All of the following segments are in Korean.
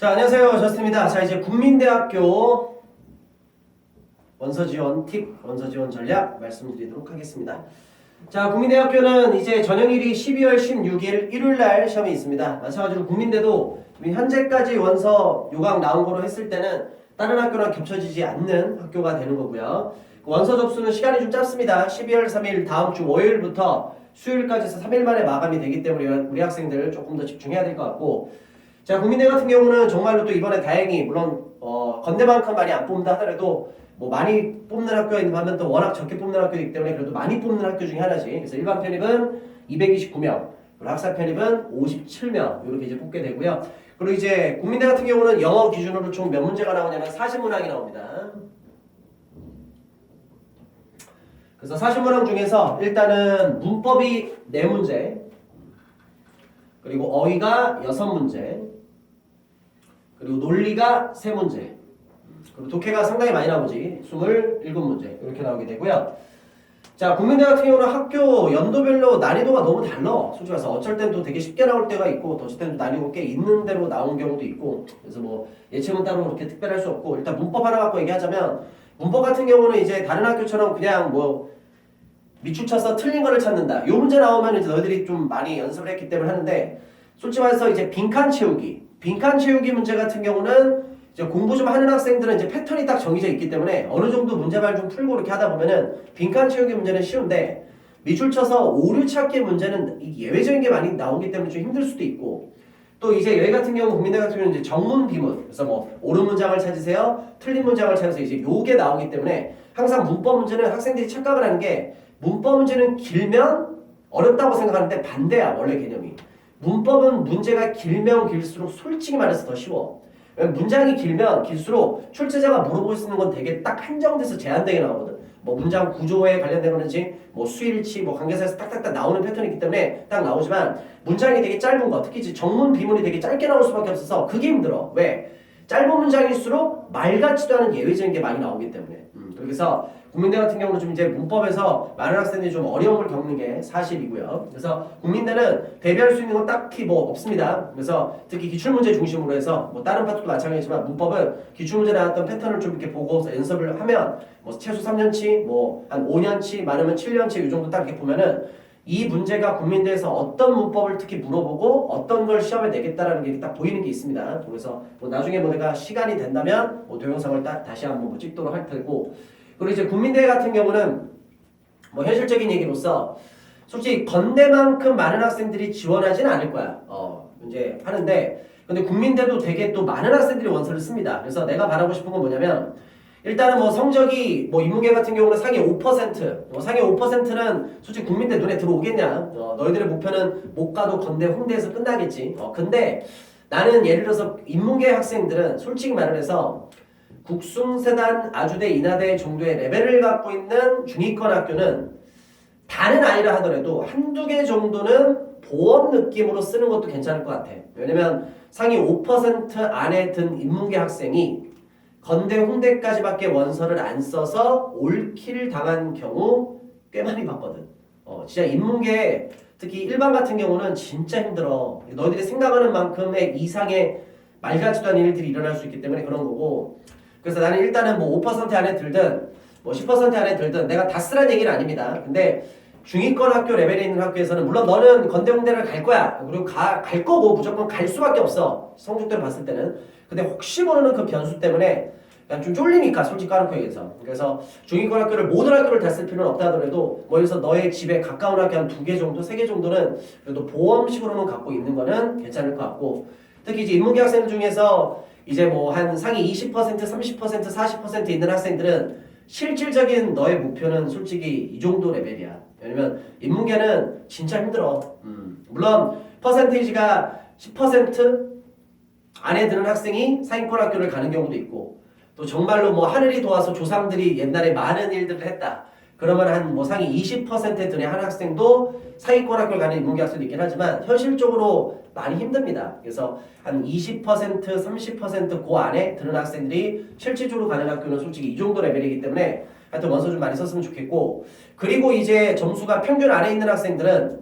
자, 안녕하세요. 저스트입니다. 자, 이제 국민대학교 원서 지원 팁, 원서 지원 전략 말씀드리도록 하겠습니다. 자, 국민대학교는 이제 전형일이 12월 16일 일요일 날 시험이 있습니다. 마찬가지로 국민대도 현재까지 원서 요강 나온 거로 했을 때는 다른 학교랑 겹쳐지지 않는 학교가 되는 거고요. 그 원서 접수는 시간이 좀 짧습니다. 12월 3일 다음 주 월요일부터 수요일까지 해서 3일 만에 마감이 되기 때문에 우리 학생들 조금 더 집중해야 될 것 같고 자 국민대 같은 경우는 정말로 또 이번에 다행히 물론 어, 건대만큼 많이 안 뽑는다 하더라도 뭐 많이 뽑는 학교에 하면 또 워낙 적게 뽑는 학교이기 때문에 그래도 많이 뽑는 학교 중에 하나지. 그래서 일반 편입은 229명 그리고 학사 편입은 57명 이렇게 이제 뽑게 되고요. 그리고 이제 국민대 같은 경우는 영어 기준으로 총 몇 문제가 나오냐면 40문항이 나옵니다. 그래서 40문항 중에서 일단은 문법이 4문제 그리고 어휘가 6문제 그리고 논리가 3문제. 그리고 독해가 상당히 많이 나오지. 27문제. 이렇게 나오게 되고요. 자 국민대 같은 경우는 학교 연도별로 난이도가 너무 달라. 솔직히 말해서 어쩔 땐 또 되게 쉽게 나올 때가 있고 또 어쩔 땐 난이도가 꽤 있는 대로 나온 경우도 있고. 그래서 뭐 예체문 따로 그렇게 특별할 수 없고. 일단 문법 하나 갖고 얘기하자면 문법 같은 경우는 이제 다른 학교처럼 그냥 뭐 밑줄 쳐서 틀린 거를 찾는다. 요 문제 나오면 이제 너희들이 좀 많이 연습을 했기 때문에 하는데 솔직히 말해서 이제 빈칸 채우기, 빈칸 채우기 문제 같은 경우는 이제 공부 좀 하는 학생들은 이제 패턴이 딱 정해져 있기 때문에 어느 정도 문제발 좀 풀고 이렇게 하다 보면은 빈칸 채우기 문제는 쉬운데 밑줄 쳐서 오류 찾기 문제는 이 예외적인 게 많이 나오기 때문에 좀 힘들 수도 있고 또 이제 여기 같은 경우 국민대 같은 경우는 이제 정문 비문 그래서 뭐 옳은 문장을 찾으세요 틀린 문장을 찾으세요 이제 요게 나오기 때문에 항상 문법 문제는 학생들이 착각을 하는 게 문법 문제는 길면 어렵다고 생각하는데 반대야 원래 개념이 문법은 문제가 길면 길수록 솔직히 말해서 더 쉬워. 문장이 길면 길수록 출제자가 물어볼 수 있는 건 되게 딱 한정돼서 제한되게 나오거든. 뭐 문장 구조에 관련된 거는지 뭐 수일치 뭐 관계사에서 딱딱딱 나오는 패턴이 있기 때문에 딱 나오지만 문장이 되게 짧은 거 특히 정문 비문이 되게 짧게 나올 수밖에 없어서 그게 힘들어. 왜? 짧은 문장일수록 말 같지도 않은 예외적인 게 많이 나오기 때문에. 음, 그래서 국민대 같은 경우는 좀 이제 문법에서 많은 학생들이 좀 어려움을 겪는 게 사실이고요. 그래서 국민대는 대비할 수 있는 건 딱히 뭐 없습니다. 그래서 특히 기출문제 중심으로 해서 뭐 다른 파트도 마찬가지지만 문법은 기출문제 나왔던 패턴을 좀 이렇게 보고 연습을 하면 뭐 최소 3년치, 뭐 한 5년치, 많으면 7년치 이 정도 딱 이렇게 보면은 이 문제가 국민대에서 어떤 문법을 특히 물어보고 어떤 걸 시험에 내겠다라는 게 딱 보이는 게 있습니다. 그래서 뭐 나중에 뭐 내가 시간이 된다면 뭐 동영상을 딱 다시 한번 뭐 찍도록 할 테고 그리고 이제 국민대 같은 경우는 뭐 현실적인 얘기로서 솔직히 건대만큼 많은 학생들이 지원하지는 않을 거야. 어, 이제 하는데 근데 국민대도 되게 또 많은 학생들이 원서를 씁니다. 그래서 내가 바라고 싶은 건 뭐냐면 일단은 뭐 성적이 뭐 인문계 같은 경우는 상위 5%, 뭐 상위 5%는 솔직히 국민대 눈에 들어오겠냐? 어, 너희들의 목표는 못 가도 건대 홍대에서 끝나겠지. 어, 근데 나는 예를 들어서 인문계 학생들은 솔직히 말을 해서 국숭세단 아주대 인하대 정도의 레벨을 갖고 있는 중위권 학교는 다른 아이라 하더라도 한두 개 정도는 보험 느낌으로 쓰는 것도 괜찮을 것 같아. 왜냐면 상위 5% 안에 든 인문계 학생이 건대 홍대까지밖에 원서를 안 써서 올킬 당한 경우 꽤 많이 봤거든. 어, 진짜 인문계 특히 일반 같은 경우는 진짜 힘들어. 너희들이 생각하는 만큼의 이상의 말 같지도 않은 일들이 일어날 수 있기 때문에 그런 거고. 그래서 나는 일단은 뭐 5% 안에 들든 뭐 10% 안에 들든 내가 다 쓰란 얘기는 아닙니다. 근데 중위권 학교 레벨에 있는 학교에서는 물론 너는 건대홍대를 갈 거야. 그리고 가, 갈 거고 무조건 갈 수밖에 없어. 성적대로 봤을 때는. 근데 혹시 모르는 그 변수 때문에 그냥 좀 쫄리니까 솔직히 까놓고 얘기해서 그래서 중위권 학교를 모든 학교를 다 쓸 필요는 없다 하더라도 뭐 여기서 너의 집에 가까운 학교 한 두 개 정도 세 개 정도는 그래도 보험식으로는 갖고 있는 거는 괜찮을 것 같고 특히 이제 인문계 학생 중에서 이제 뭐 한 상위 20% 30% 40% 있는 학생들은 실질적인 너의 목표는 솔직히 이 정도 레벨이야 왜냐면 인문계는 진짜 힘들어 음. 물론 퍼센테이지가 10% 안에 드는 학생이 상위권 학교를 가는 경우도 있고 또 정말로 뭐 하늘이 도와서 조상들이 옛날에 많은 일들을 했다. 그러면 한 뭐 상위 20%에 드는 한 학생도 상위권 학교를 가는 인문계 학생도 있긴 하지만 현실적으로 많이 힘듭니다. 그래서 한 20% 30%그 안에 드는 학생들이 실질적으로 가는 학교는 솔직히 이 정도 레벨이기 때문에 하여튼 원서 좀 많이 썼으면 좋겠고 그리고 이제 점수가 평균 안에 있는 학생들은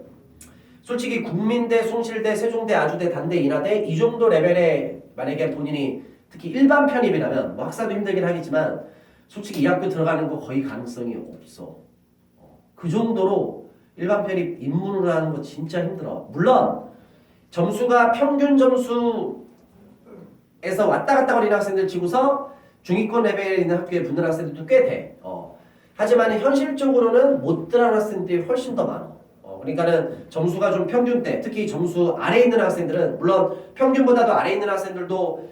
솔직히 국민대, 숭실대, 세종대, 아주대, 단대, 인하대 이 정도 레벨의 만약에 본인이 특히 일반 편입이라면 뭐 학사도 힘들긴 하겠지만 솔직히 이 학교 들어가는 거 거의 가능성이 없어. 어, 그 정도로 일반 편입 입문을 하는 거 진짜 힘들어. 물론 점수가 평균 점수에서 왔다 갔다 거리는 학생들 치고서 중위권 레벨에 있는 학교에 붙는 학생들도 꽤 돼. 어. 하지만 현실적으로는 못 들어가는 학생들이 훨씬 더 많아. 어, 그러니까는 점수가 좀 평균대, 특히 점수 아래에 있는 학생들은 물론 평균보다도 아래에 있는 학생들도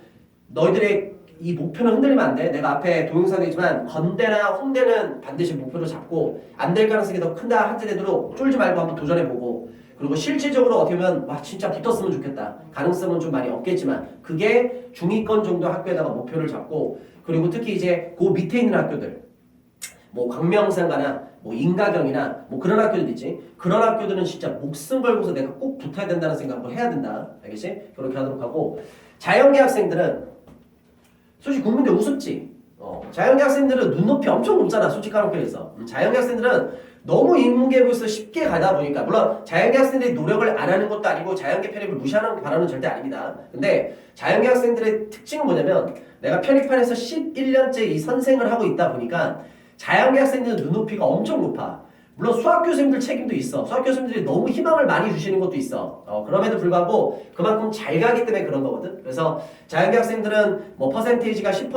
너희들의 이 목표는 흔들리면 안 돼. 내가 앞에 동영상에 있지만 건대나 홍대는 반드시 목표로 잡고 안 될 가능성이 더 큰다 하더라도 쫄지 말고 한번 도전해보고 그리고 실질적으로 어떻게 보면 와 진짜 붙었으면 좋겠다. 가능성은 좀 많이 없겠지만 그게 중위권 정도 학교에다가 목표를 잡고 그리고 특히 이제 그 밑에 있는 학교들 뭐 광명상가나 뭐 인가경이나 뭐 그런 학교들 있지 그런 학교들은 진짜 목숨 걸고서 내가 꼭 붙어야 된다는 생각을 해야 된다 알겠지? 그렇게 하도록 하고 자연계 학생들은 솔직히 국민들 우습지? 어, 자연계 학생들은 눈높이 엄청 높잖아 솔직한 학교에서. 음, 자연계 학생들은 너무 인문계에서 쉽게 가다 보니까 물론 자연계 학생들이 노력을 안 하는 것도 아니고 자연계 편입을 무시하는 발언은 절대 아닙니다. 근데 자연계 학생들의 특징은 뭐냐면 내가 편입판에서 11년째 이 선생을 하고 있다 보니까 자연계 학생들은 눈높이가 엄청 높아. 물론 수학 교수님들 책임도 있어. 수학 교수님들이 너무 희망을 많이 주시는 것도 있어. 어, 그럼에도 불구하고 그만큼 잘 가기 때문에 그런 거거든. 그래서 자연계 학생들은 뭐 퍼센테이지가 10%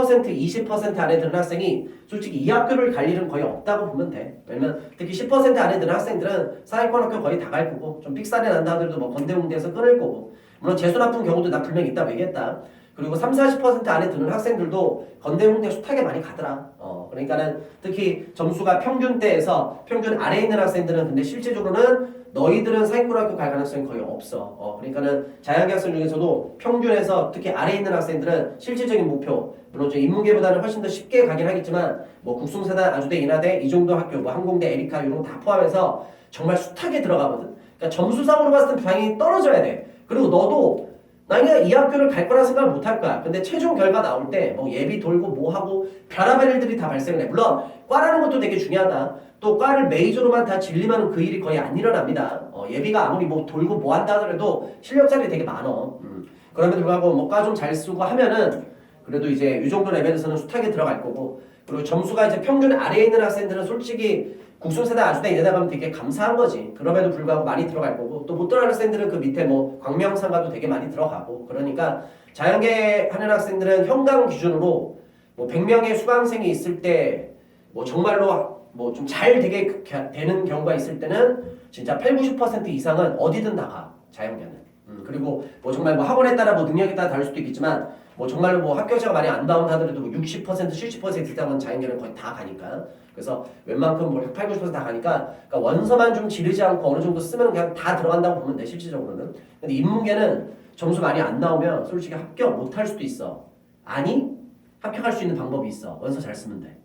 20% 안에 드는 학생이 솔직히 이 학교를 갈 일은 거의 없다고 보면 돼. 왜냐면 특히 10% 안에 드는 학생들은 사회권 학교 거의 다 갈 거고 좀 삑사리 난다 하더라도 뭐 건대공대에서 끊을 거고 물론 재수 나쁜 경우도 나 분명히 있다고 얘기했다. 그리고 3, 40% 안에 드는 학생들도 건대 홍대 숱하게 많이 가더라. 어, 그러니까는 특히 점수가 평균대에서 평균 아래에 있는 학생들은 근데 실제적으로는 너희들은 사회권학교 갈 가능성이 거의 없어. 어, 그러니까는 자연계 학생 중에서도 평균에서 특히 아래에 있는 학생들은 실질적인 목표 물론 저 인문계보다는 훨씬 더 쉽게 가긴 하겠지만 뭐 국숭사단, 아주대, 인하대 이 정도 학교, 뭐 항공대, 에리카 이런 거 다 포함해서 정말 숱하게 들어가거든. 그러니까 점수상으로 봤을 때 당연히 떨어져야 돼. 그리고 너도 만약에 이 학교를 갈 거라 생각을 못 할 거야. 근데 최종 결과 나올 때 뭐 예비 돌고 뭐 하고 별의별 일들이 다 발생을 해. 물론 과라는 것도 되게 중요하다. 또 과를 메이저로만 다 진리하는 그 일이 거의 안 일어납니다. 어, 예비가 아무리 뭐 돌고 뭐 한다 하더라도 실력자들이 되게 많어. 음. 그럼에도 불구하고 뭐과 좀 잘 쓰고 하면은 그래도 이제 이 정도 레벨에서는 숱하게 들어갈 거고 그리고 점수가 이제 평균 아래에 있는 학생들은 솔직히 국수세대 아주대 이대다 가면 되게 감사한 거지. 그럼에도 불구하고 많이 들어갈 거고 또 못 들어가는 학생들은 그 밑에 뭐 광명상가도 되게 많이 들어가고 그러니까 자연계 하는 학생들은 현강 기준으로 뭐 100명의 수강생이 있을 때 뭐 정말로 뭐 좀 잘 되게 그 겨- 되는 경우가 있을 때는 진짜 8, 90% 이상은 어디든 나가 자연계는. 음, 그리고 뭐 정말 뭐 학원에 따라 뭐 능력에 따라 다를 수도 있겠지만 뭐 정말로 뭐 학교제가 많이 안 나온다 하더라도 뭐60% 70% 이상은 자연계는 거의 다 가니까. 그래서 웬만큼 뭐 8, 90%다 가니까 그러니까 원서만 좀 지르지 않고 어느 정도 쓰면 그냥 다 들어간다고 보면 돼 실질적으로는. 근데 인문계는 점수 많이 안 나오면 솔직히 합격 못 할 수도 있어. 아니 합격할 수 있는 방법이 있어. 원서 잘 쓰면 돼.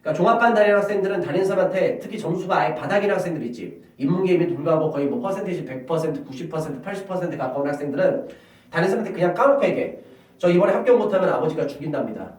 그러니까 종합반 다니는 학생들은 다니는 사람한테 특히 점수가 아예 바닥인 학생들 있지. 인문계임에도 불구하고 거의 뭐 퍼센테이지 100% 90% 80% 가까운 학생들은 다니는 사람한테 그냥 까놓고 얘기해 저 이번에 합격 못하면 아버지가 죽인답니다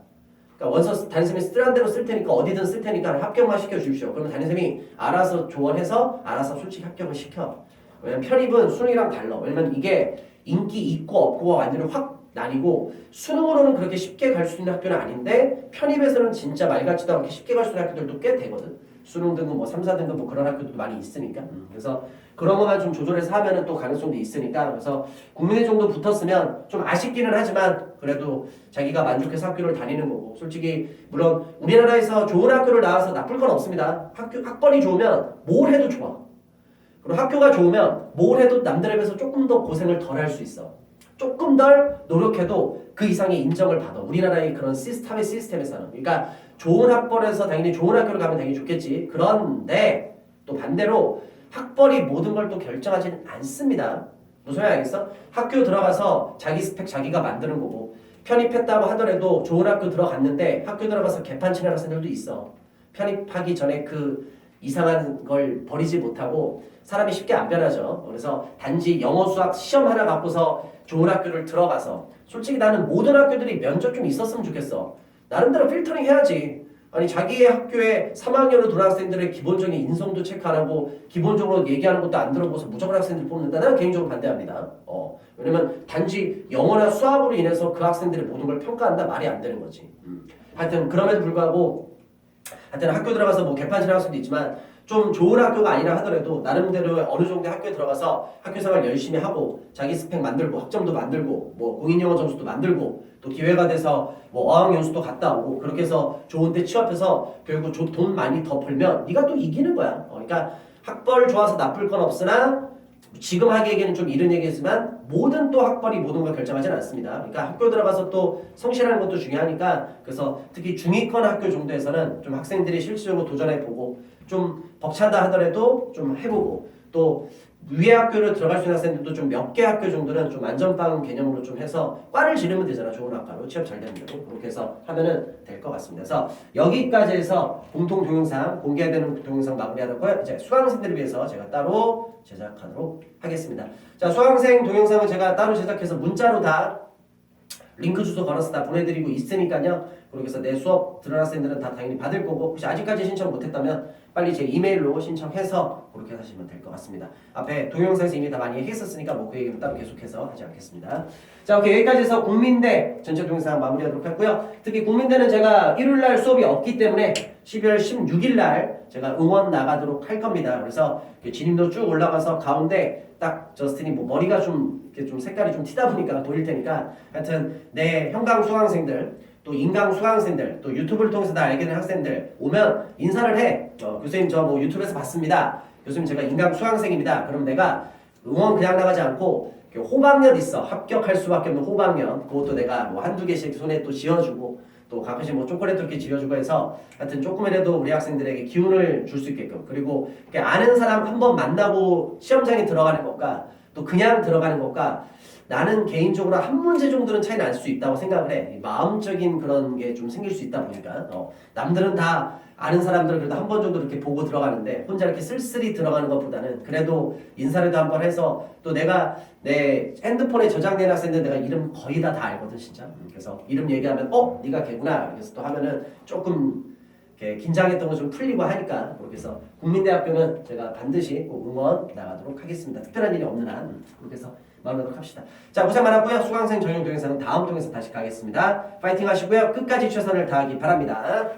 그러니까 원서 담임쌤이 쓰란 대로 쓸 테니까 어디든 쓸 테니까 합격만 시켜 주십시오. 그러면 담임쌤이 알아서 조언해서 알아서 솔직히 합격을 시켜. 왜냐면 편입은 수능이랑 달라. 왜냐면 이게 인기 있고 없고가 완전히 확 나뉘고 수능으로는 그렇게 쉽게 갈 수 있는 학교는 아닌데 편입에서는 진짜 말 같지도 않게 쉽게 갈 수 있는 학교들도 꽤 되거든. 수능 등급 뭐 3, 4등급 뭐 그런 학교들도 많이 있으니까. 음, 그래서 그런 것만 좀 조절해서 하면은 또 가능성도 있으니까 그래서 국민의 정도 붙었으면 좀 아쉽기는 하지만 그래도 자기가 만족해서 학교를 다니는 거고 솔직히 물론 우리나라에서 좋은 학교를 나와서 나쁠 건 없습니다. 학교 학벌이 좋으면 뭘 해도 좋아. 그리고 학교가 좋으면 뭘 해도 남들에 비해서 조금 더 고생을 덜 할 수 있어. 조금 덜 노력해도 그 이상의 인정을 받아. 우리나라의 그런 시스템의 시스템에서는. 그러니까 좋은 학벌에서 당연히 좋은 학교를 가면 당연히 좋겠지. 그런데 또 반대로 학벌이 모든 걸 또 결정하지는 않습니다. 무슨 말인지 알겠어? 학교 들어가서 자기 스펙 자기가 만드는 거고 편입했다고 하더라도 좋은 학교 들어갔는데 학교 들어가서 개판 치는 학생들도 있어. 편입하기 전에 그 이상한 걸 버리지 못하고 사람이 쉽게 안 변하죠. 그래서 단지 영어 수학 시험 하나 갖고서 좋은 학교를 들어가서 솔직히 나는 모든 학교들이 면접 좀 있었으면 좋겠어. 나름대로 필터링 해야지. 아니 자기의 학교에 3학년으로 들어온 학생들의 기본적인 인성도 체크 안 하고 기본적으로 얘기하는 것도 안 들어보서 무조건 학생들 뽑는다. 나는 개인적으로 반대합니다. 어, 왜냐면 단지 영어나 수학으로 인해서 그 학생들의 모든 걸 평가한다 말이 안 되는 거지. 음. 하여튼 그럼에도 불구하고 하여튼 학교 들어가서 뭐 개판질 할 수도 있지만 좀 좋은 학교가 아니라 하더라도 나름대로 어느 정도 학교에 들어가서 학교 생활 열심히 하고 자기 스펙 만들고 학점도 만들고 뭐 공인영어 점수도 만들고 또 기회가 돼서 뭐 어학 연수도 갔다 오고 그렇게 해서 좋은 데 취업해서 결국 조- 돈 많이 더 벌면 네가 또 이기는 거야. 어, 그러니까 학벌 좋아서 나쁠 건 없으나 지금 하기에는 좀 이른 얘기지만 모든 또 학벌이 모든 걸 결정하지는 않습니다. 그러니까 학교 들어가서 또 성실하는 것도 중요하니까 그래서 특히 중위권 학교 정도에서는 좀 학생들이 실질적으로 도전해 보고 좀 벅찬다 하더라도 좀 해보고 또 위에 학교를 들어갈 수 있는 학생들도 좀 몇 개 학교 정도는 좀 안전빵 개념으로 좀 해서 과를 지르면 되잖아 좋은 학과로 취업 잘 되는 대로 그렇게 해서 하면은 될 것 같습니다. 그래서 여기까지 해서 공통 동영상 공개되는 동영상 마무리하고요. 이제 수강생들을 위해서 제가 따로 제작하도록 하겠습니다. 자 수강생 동영상은 제가 따로 제작해서 문자로 다 링크 주소 걸어서 다 보내드리고 있으니까요. 해서 내 수업 들은 학생들은 다 당연히 받을 거고 혹시 아직까지 신청 못했다면 빨리 제 이메일로 신청해서 그렇게 하시면 될 것 같습니다. 앞에 동영상에서 이미 다 많이 했었으니까 뭐 그 얘기는 따로 계속해서 하지 않겠습니다. 자, 오케이 여기까지 해서 국민대 전체 동영상 마무리하도록 했고요. 특히 국민대는 제가 일요일 날 수업이 없기 때문에 12월 16일 날 제가 응원 나가도록 할 겁니다. 그래서 진입도 쭉 올라가서 가운데 딱 저스틴이 뭐 머리가 좀 이렇게 좀 색깔이 좀 튀다 보니까 보일 테니까 하여튼 내 형강 수강생들 또 인강 수강생들 또 유튜브를 통해서 나 알게 된 학생들 오면 인사를 해. 어, 교수님 저 뭐 유튜브에서 봤습니다. 교수님 제가 인강 수강생입니다. 그럼 내가 응원 그냥 나가지 않고 호박엿 있어. 합격할 수밖에 없는 호박엿 그것도 내가 뭐 한두 개씩 손에 또 쥐어주고 또 가끔씩 뭐 초콜릿도 이렇게 쥐어주고 해서 하여튼 조금이라도 우리 학생들에게 기운을 줄 수 있게끔. 그리고 아는 사람 한 번 만나고 시험장에 들어가는 것과 또 그냥 들어가는 것과 나는 개인적으로 한 문제 정도는 차이 날 수 있다고 생각을 해. 이 마음적인 그런 게 좀 생길 수 있다 보니까 어, 남들은 다 아는 사람들은 그래도 한 번 정도 이렇게 보고 들어가는데 혼자 이렇게 쓸쓸히 들어가는 것보다는 그래도 인사라도 한 번 해서 또 내가 내 핸드폰에 저장된 학생들 내가 이름 거의 다 다 알거든 진짜. 음, 그래서 이름 얘기하면 어 네가 걔구나. 그래서 또 하면은 조금 긴장했던 거 좀 풀리고 하니까 해서 국민대학교는 제가 반드시 꼭 응원 나가도록 하겠습니다. 특별한 일이 없는 한 음, 그렇게 해서 마무리하도록 합시다. 자 고생 많았고요. 수강생 전용 동영상은 다음 동영상 다시 가겠습니다. 파이팅 하시고요. 끝까지 최선을 다하기 바랍니다.